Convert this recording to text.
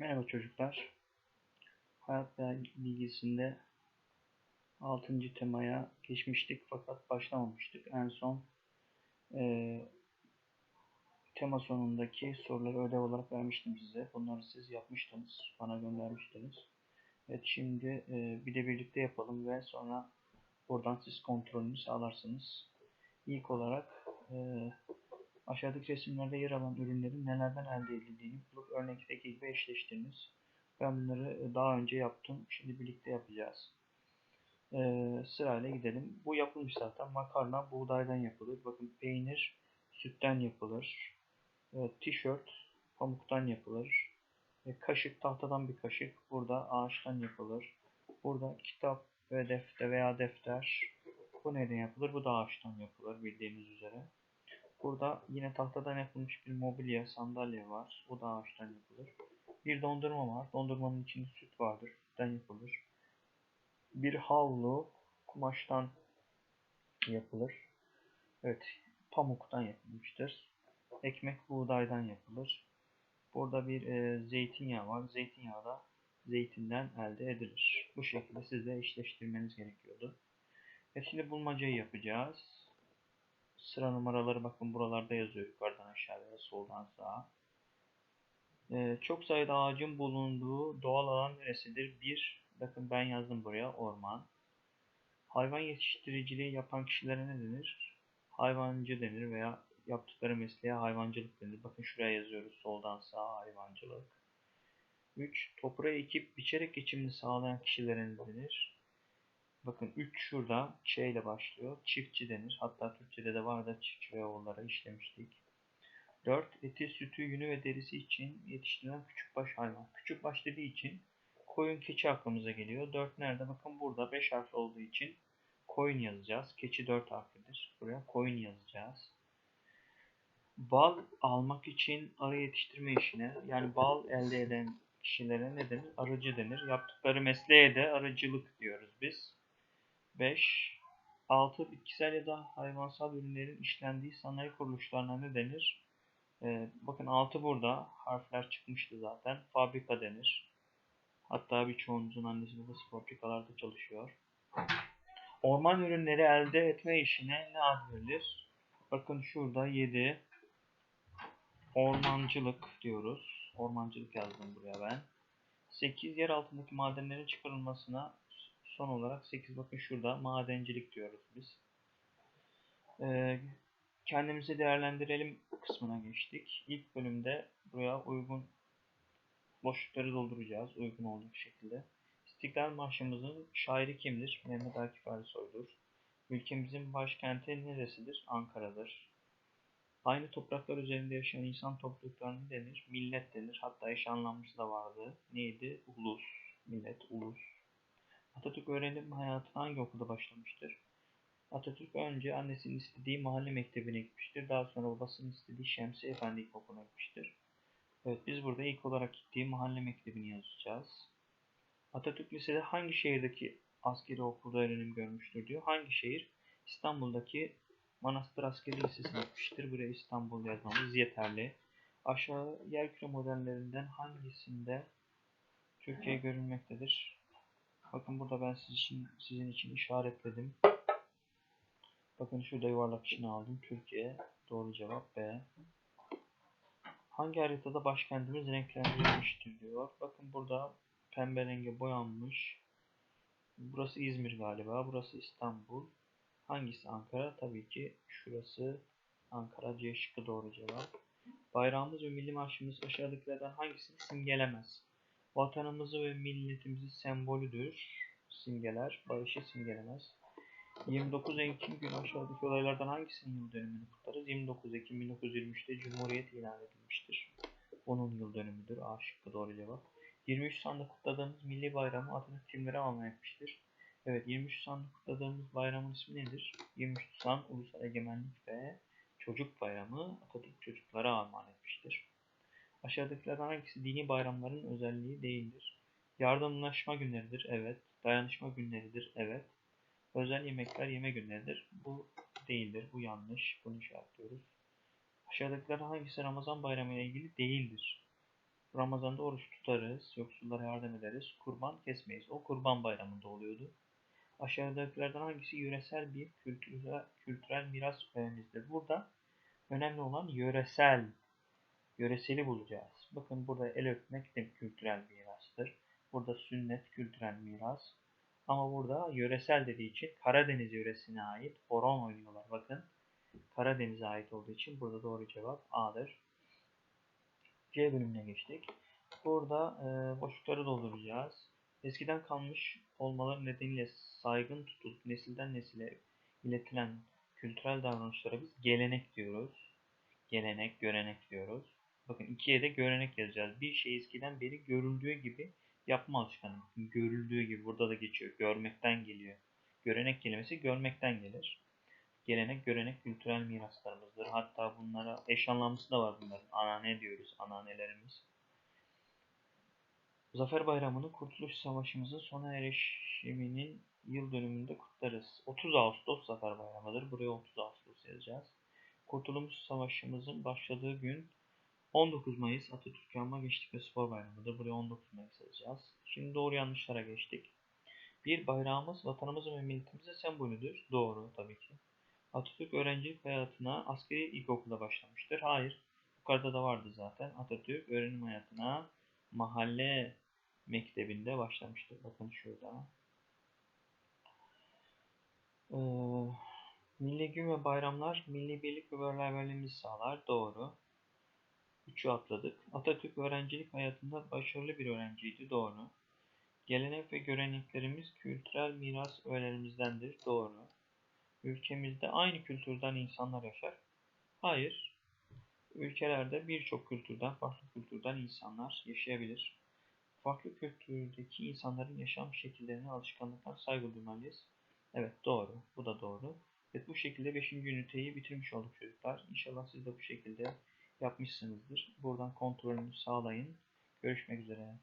Merhaba çocuklar. Hayat bilgisinde 6. temaya geçmiştik fakat başlamamıştık. En son e, tema sonundaki soruları ödev olarak vermiştim size. Bunları siz yapmıştınız, bana göndermiştiniz. Evet şimdi e, bir de birlikte yapalım ve sonra buradan siz kontrolünü sağlarsınız. İlk olarak e, Aşağıdaki resimlerde yer alan ürünlerin nelerden elde edildiğini örnekteki gibi eşleştiriniz. Ben bunları e, daha önce yaptım. Şimdi birlikte yapacağız. Ee, sırayla gidelim. Bu yapılmış zaten. Makarna buğdaydan yapılır. Bakın peynir sütten yapılır. Evet, tişört pamuktan yapılır. E, kaşık tahtadan bir kaşık. Burada ağaçtan yapılır. Burada kitap ve defter veya defter. Bu neden yapılır? Bu da ağaçtan yapılır bildiğiniz üzere. Burada yine tahtadan yapılmış bir mobilya, sandalye var. O da ağaçtan yapılır. Bir dondurma var. Dondurmanın içinde süt vardır. Sütten yapılır. Bir havlu kumaştan yapılır. Evet, pamuktan yapılmıştır. Ekmek buğdaydan yapılır. Burada bir e, zeytinyağı var. Zeytinyağı da zeytinden elde edilir. Bu şekilde size eşleştirmeniz gerekiyordu. Evet, şimdi bulmacayı yapacağız. Sıra numaraları bakın buralarda yazıyor yukarıdan aşağıya soldan sağa. Ee, çok sayıda ağacın bulunduğu doğal alan neresidir? Bir, bakın ben yazdım buraya orman. Hayvan yetiştiriciliği yapan kişilere ne denir? Hayvancı denir veya yaptıkları mesleğe hayvancılık denir. Bakın şuraya yazıyoruz soldan sağa hayvancılık. 3. Toprağı ekip biçerek geçimini sağlayan kişilere ne denir? Bakın 3 şurada şey ile başlıyor. Çiftçi denir. Hatta Türkçe'de de var da çiftçi ve oğullara işlemiştik. 4. Eti, sütü, yünü ve derisi için yetiştirilen küçükbaş hayvan. Küçükbaş dediği için koyun, keçi aklımıza geliyor. 4 nerede? Bakın burada 5 harfli olduğu için koyun yazacağız. Keçi 4 harflidir. Buraya koyun yazacağız. Bal almak için arı yetiştirme işine yani bal elde eden kişilere ne denir? Arıcı denir. Yaptıkları mesleğe de arıcılık diyoruz biz. 5. 6. Bitkisel ya da hayvansal ürünlerin işlendiği sanayi kuruluşlarına ne denir? Ee, bakın 6 burada. Harfler çıkmıştı zaten. Fabrika denir. Hatta birçoğunuzun annesi babası fabrikalarda çalışıyor. Orman ürünleri elde etme işine ne ad verilir? Bakın şurada 7. Ormancılık diyoruz. Ormancılık yazdım buraya ben. 8. Yer altındaki madenlerin çıkarılmasına son olarak 8 bakın şurada madencilik diyoruz biz. Ee, kendimizi değerlendirelim kısmına geçtik. İlk bölümde buraya uygun boşlukları dolduracağız uygun olduğu şekilde. İstiklal Marşımızın şairi kimdir? Mehmet Akif Ersoy'dur. Ülkemizin başkenti neresidir? Ankara'dır. Aynı topraklar üzerinde yaşayan insan topluluklarına denir? Millet denir. Hatta eş anlamlısı da vardı. Neydi? Ulus. Millet, ulus. Atatürk öğrenim hayatına hangi okulda başlamıştır? Atatürk önce annesinin istediği mahalle mektebine gitmiştir. Daha sonra babasının istediği Şemsi Efendi İlkokulu'na gitmiştir. Evet biz burada ilk olarak gittiği mahalle mektebini yazacağız. Atatürk lisede hangi şehirdeki askeri okulda öğrenim görmüştür diyor. Hangi şehir? İstanbul'daki Manastır Askeri Lisesi'ne gitmiştir. Buraya İstanbul yazmamız yeterli. Aşağı yerküre modellerinden hangisinde Türkiye görülmektedir? Bakın burada ben için, sizin için işaretledim. Bakın şurada yuvarlak içine aldım. Türkiye. Doğru cevap B. Hangi haritada başkentimiz renklendirilmiştir diyor. Bakın burada pembe renge boyanmış. Burası İzmir galiba. Burası İstanbul. Hangisi Ankara? Tabii ki şurası Ankara C şıkkı doğru cevap. Bayrağımız ve milli marşımız aşağıdakilerden hangisini simgelemez? Vatanımızı ve milletimizi sembolüdür. Simgeler. Barışı simgelemez. 29 Ekim günü aşağıdaki olaylardan hangisinin yıl dönümünü kutlarız? 29 Ekim 1923'te Cumhuriyet ilan edilmiştir. Onun yıl dönümüdür. A şıkkı doğru cevap. 23 Nisan'da kutladığımız milli bayramı Atatürk kimlere armağan etmiştir? Evet 23 Nisan'da kutladığımız bayramın ismi nedir? 23 Nisan Ulusal Egemenlik ve Çocuk Bayramı Atatürk çocuklara armağan etmiştir. Aşağıdakilerden hangisi dini bayramların özelliği değildir? Yardımlaşma günleridir. Evet. Dayanışma günleridir. Evet. Özel yemekler yeme günleridir. Bu değildir. Bu yanlış. Bunu işaretliyoruz. Aşağıdakilerden hangisi Ramazan bayramı ile ilgili değildir? Ramazan'da oruç tutarız, yoksullara yardım ederiz, kurban kesmeyiz. O kurban bayramında oluyordu. Aşağıdakilerden hangisi yöresel bir kültürel, kültürel miras öğemizdir? Burada önemli olan yöresel, yöreseli bulacağız. Bakın burada el öpmek de kültürel mirastır. Burada sünnet kültürel miras. Ama burada yöresel dediği için Karadeniz yöresine ait horon oynuyorlar. Bakın Karadeniz'e ait olduğu için burada doğru cevap A'dır. C bölümüne geçtik. Burada e, boşlukları dolduracağız. Eskiden kalmış olmaları nedeniyle saygın tutulup nesilden nesile iletilen kültürel davranışlara biz gelenek diyoruz. Gelenek, görenek diyoruz. Bakın ikiye de görenek yazacağız. Bir şey eskiden beri görüldüğü gibi yapma alışkanlığı. Görüldüğü gibi burada da geçiyor. Görmekten geliyor. Görenek kelimesi görmekten gelir. Gelenek, görenek kültürel miraslarımızdır. Hatta bunlara eş anlamlısı da var bunların. Anane diyoruz, ananelerimiz. Zafer Bayramı'nı Kurtuluş Savaşımızın sona erişiminin yıl dönümünde kutlarız. 30 Ağustos Zafer Bayramı'dır. Buraya 30 Ağustos yazacağız. Kurtuluş Savaşımızın başladığı gün 19 Mayıs Atatürk Yanma Gençlik ve Spor Bayramı'dır. Buraya 19 Mayıs yazacağız. Şimdi doğru yanlışlara geçtik. Bir bayrağımız vatanımızın ve milletimizin sembolüdür. Doğru tabii ki. Atatürk öğrencilik hayatına askeri ilkokulda başlamıştır. Hayır. Yukarıda da vardı zaten. Atatürk öğrenim hayatına mahalle mektebinde başlamıştır. Bakın şurada. Ee, milli gün ve bayramlar milli birlik ve beraberliğimizi sağlar. Doğru. Üçü atladık. Atatürk öğrencilik hayatında başarılı bir öğrenciydi. Doğru. Gelenek ve göreneklerimiz kültürel miras öğelerimizdendir. Doğru. Ülkemizde aynı kültürden insanlar yaşar. Hayır. Ülkelerde birçok kültürden, farklı kültürden insanlar yaşayabilir. Farklı kültürdeki insanların yaşam şekillerine, alışkanlıklarına saygı duymalıyız. Evet doğru. Bu da doğru. Evet bu şekilde 5. üniteyi bitirmiş olduk çocuklar. İnşallah siz de bu şekilde yapmışsınızdır. Buradan kontrolünü sağlayın. Görüşmek üzere.